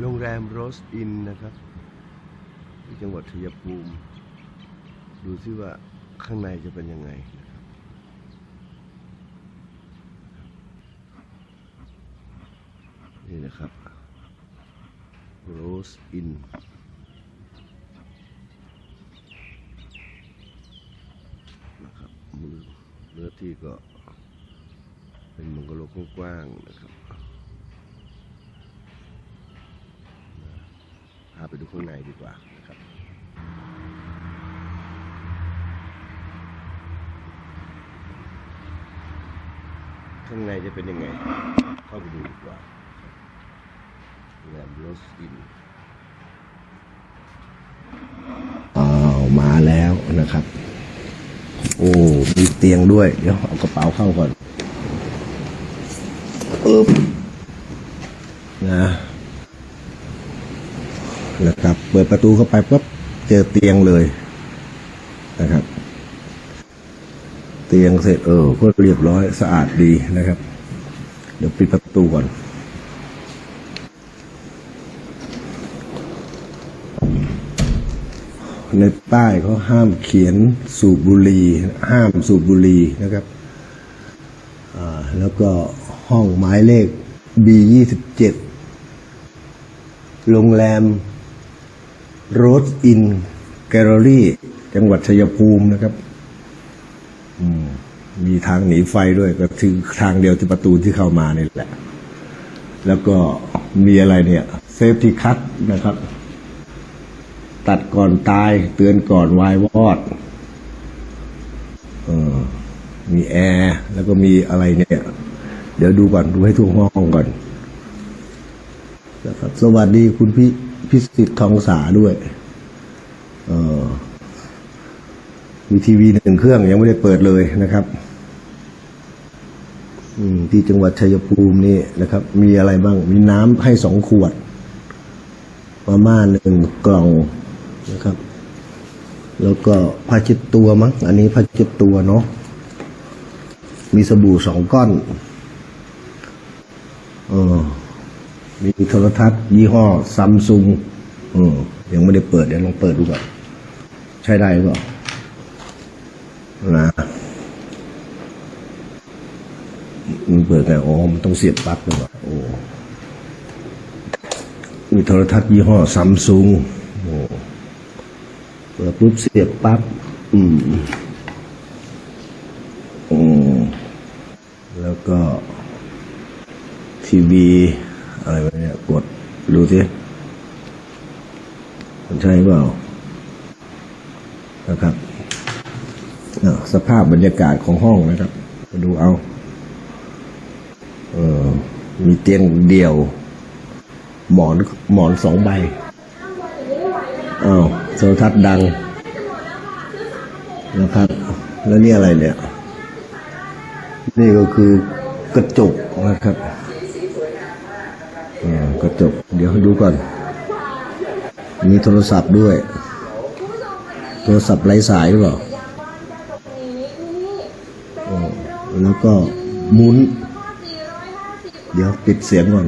โรงแรมโรสอินนะครับที่จังหวัดชัยภูมิ ดูซิว่าข้างในจะเป็นยังไงนะครับ นี่นะครับโรสอินนะครับมือเนื้อที่ก็เป็นมังกรกว้างๆนะครับ พา ไปดูข้างในดีกว่านะครับข้างในจะเป็นยังไง เข้าไปดูดีกว่าแรมโรสอินอ้าวมาแล้วนะครับ โอ้มีเตียงด้วย เดี๋ยวเอากระเป๋าเข้าก่อนอึ๊บนะ นะครับ เปิดประตูเข้าไปปุ๊บเจอเตียงเลยนะครับ เตียงเสร็จเออก็เรียบร้อยสะอาดดีนะครับ เดี๋ยวปิดประตูก่อนในป้ายเขาห้ามเขียนสูบบุหรี่ห้ามสูบบุหรี่นะครับแล้วก็ห้องหมายเลข B ยี่สิบเจ็ดโรงแรม โรสอินแกลเลอรี่ จังหวัดชัยภูมินะครับ อืม มีทางหนีไฟด้วยก็คือทางเดียวที่ประตูที่เข้ามานี่แหละ แล้วก็มีอะไรเนี่ย เซฟตี้คัทนะครับ ตัดก่อนตายเตือนก่อนวายวอดออมีแอร์แล้วก็มีอะไรเนี่ย เดี๋ยวดูก่อนดูให้ทั่วห้องก่อนนะครับสวัสดีคุณพี่ พิสิทธิ์ทองสาด้วย เออมีทีวีหนึ่งเครื่องยังไม่ได้เปิดเลยนะครับที่จังหวัดชัยภูมินี่นะครับ มีอะไรบ้าง มีน้ำให้สองขวดมาม่าหนึ่งกล่องนะครับ แล้วก็ผ้าเช็ดตัวมั้งอันนี้ผ้าเช็ดตัวเนาะมีสบู่สองก้อน เออ มีโทรทัศน์ ยี่ห้อซัมซุงอืมยังไม่ได้เปิดเดี๋ยวลองเปิดดูก่อนใช้ได้หรือเปล่านะมันเปิดไงอ๋อมันต้องเสียบปลั๊กด้วยว่ะโอ้มีโทรทัศน์ยี่ห้อซัมซุงโอ้เปิดปุ๊บเสียบปั๊บอืมอืมแล้วก็ทีวี อะไรวะเนี่ยกดดูสิมันใช่เปล่านะครับอะสภาพบรรยากาศของห้องนะครับ มาดูเอาเออมีเตียงเดี่ยว หมอนหมอนสองใบอ้าวโทรทัศน์ดังนะครับ แล้วนี่อะไรเนี่ย นี่ก็คือกระจกนะครับ ระจก เดี๋ยวให้ดูก่อน มีโทรศัพท์ด้วย โทรศัพท์ไร้สายหรือเปล่าอ๋อแล้วก็หมุนเดี๋ยวปิดเสียงก่อน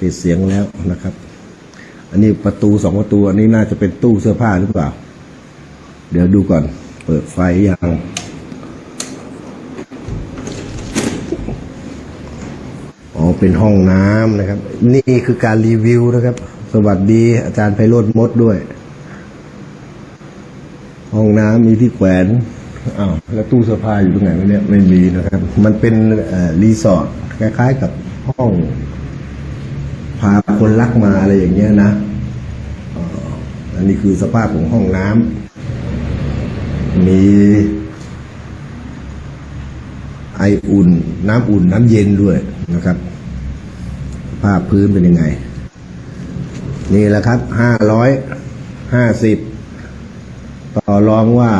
ปิดเสียงแล้วนะครับ อันนี้ประตูสองประตู อันนี้น่าจะเป็นตู้เสื้อผ้าหรือเปล่า เดี๋ยวดูก่อน เปิดไฟยัง อ๋อ เป็นห้องน้ำนะครับ นี่คือการรีวิวนะครับ สวัสดีอาจารย์ไพโรธมดด้วย ห้องน้ำมีที่แขวนอ้าวแล้วตู้เสื้อผ้าอยู่ตรงไหนวะเนี่ยไม่มีนะครับ มันเป็นรีสอร์ทคล้ายๆกับห้อง พาคนรักมาอะไรอย่างเงี้ยนะอันนี้คือสภาพของห้องน้ำมีไออุ่น น้ำอุ่นน้ำเย็นด้วยนะครับ ภาพพื้นเป็นยังไง นี่แหละครับห้าร้อยห้าสิบต่อรองว่า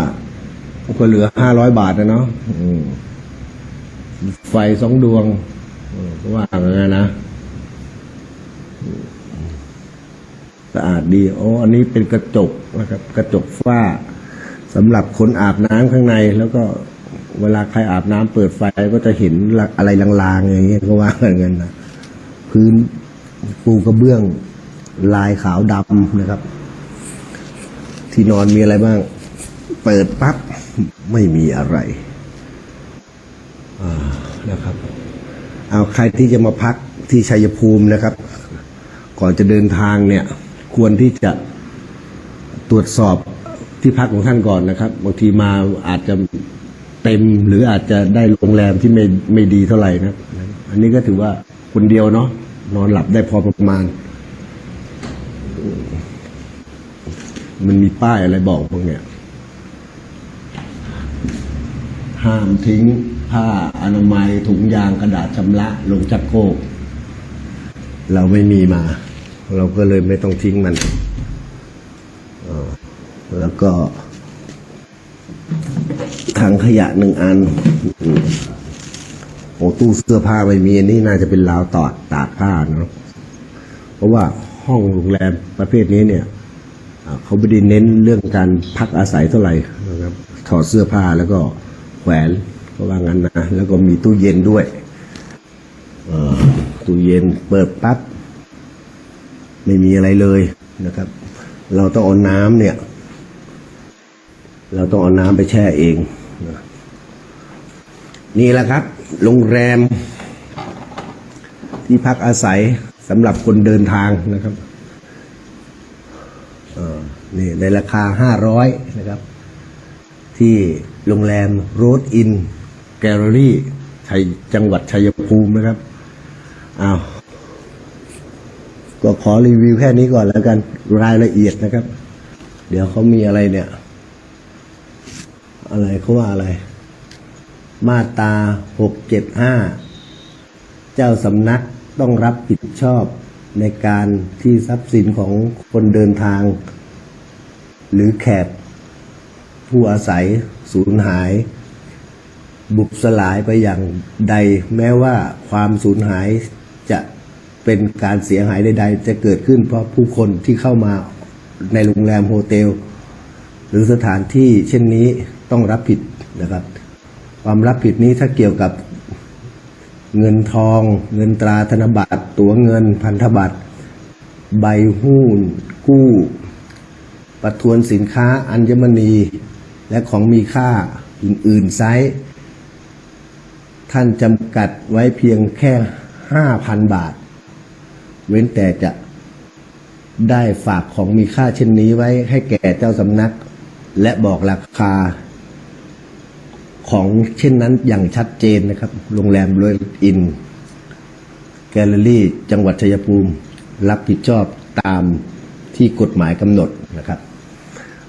ก็เหลือห้าร้อยบาทนะเนาะไฟสองดวงเออก็ว่ากันนะนะสะอาดดีอ๋ออันนี้เป็นกระจกนะครับ กระจกฝ้าสำหรับคนอาบน้ำข้างใน แล้วก็เวลาใครอาบน้ำเปิดไฟก็จะเห็นอะไรลางๆอย่างเงี้ยก็ว่าอย่างนั้นนะ พื้นปูกระเบื้องลายขาวดำนะครับ ที่นอนมีอะไรบ้าง เปิดปั๊บไม่มีอะไรนะครับ เอาใครที่จะมาพักที่ชัยภูมินะครับ ก่อนจะเดินทางเนี่ย ควรที่จะตรวจสอบที่พักของท่านก่อนนะครับ บางทีมาอาจจะเต็มหรืออาจจะได้โรงแรมที่ไม่ไม่ดีเท่าไหร่นะ อันนี้ก็ถือว่า คนเดียวเนาะนอนหลับได้พอประมาณ มันมีป้ายอะไรบอกบ้างเนี่ย ห้ามทิ้ง ผ้าอนามัยถุงยางกระดาษชำระลงชักโครกเราไม่มีมา เราก็เลยไม่ต้องทิ้งมันแล้วก็ถังขยะหนึ่งอันอ โอ้ตู้เสื้อผ้าไม่มีอันนี้น่าจะเป็นราวตอดตากผ้าเนาะเพราะว่าห้องโรงแรมประเภทนี้เนี่ยเขาไม่ได้เน้นเรื่องการพักอาศัยเท่าไหร่นะครับถอดเสื้อผ้าแล้วก็แขวนก็ว่างั้นนะแล้วก็มีตู้เย็นด้วยตู้เย็นเปิดปั๊บไม่มีอะไรเลยนะครับ เราต้องเอาน้ำเนี่ย เราต้องเอาน้ำไปแช่เอง นี่แหละครับ โรงแรม ที่พักอาศัยสำหรับคนเดินทางนะครับนี่ในราคาห้าร้อยนะครับ ที่โรงแรมโรดอินแกลเลอรี่ชัยจังหวัดชัยภูมินะครับอ้าวก็ขอรีวิวแค่นี้ก่อนแล้วกันรายละเอียดนะครับ เดี๋ยวเขามีอะไรเนี่ย อะไรเขาว่าอะไร มาตาหกเจ็ดห้าเจ้าสำนักต้องรับผิดชอบในการที่ทรัพย์สินของคนเดินทาง หรือแขกผู้อาศัยสูญหาย บุบสลายไปอย่างใด แม้ว่าความสูญหายจะเป็นการเสียหายใด ๆ จะเกิดขึ้นเพราะผู้คนที่เข้ามาในโรงแรมโฮเทลหรือสถานที่เช่นนี้ต้องรับผิดนะครับ ความรับผิดนี้ถ้าเกี่ยวกับเงินทอง เงินตราธนบัตร ตั๋วเงินพันธบัตร ใบหุ้น กู้ ประทวนสินค้าอัญมณี และของมีค่าอื่นๆไซส์ท่านจำกัดไว้เพียงแค่ห้าพันบาท เว้นแต่จะได้ฝากของมีค่าเช่นนี้ไว้ให้แก่เจ้าสำนัก และบอกราคา ของเช่นนั้นอย่างชัดเจนนะครับ โรงแรมรอยอิน แกลเลอรี่ จังหวัดชัยภูมิ รับผิดชอบตามที่กฎหมายกำหนดนะครับ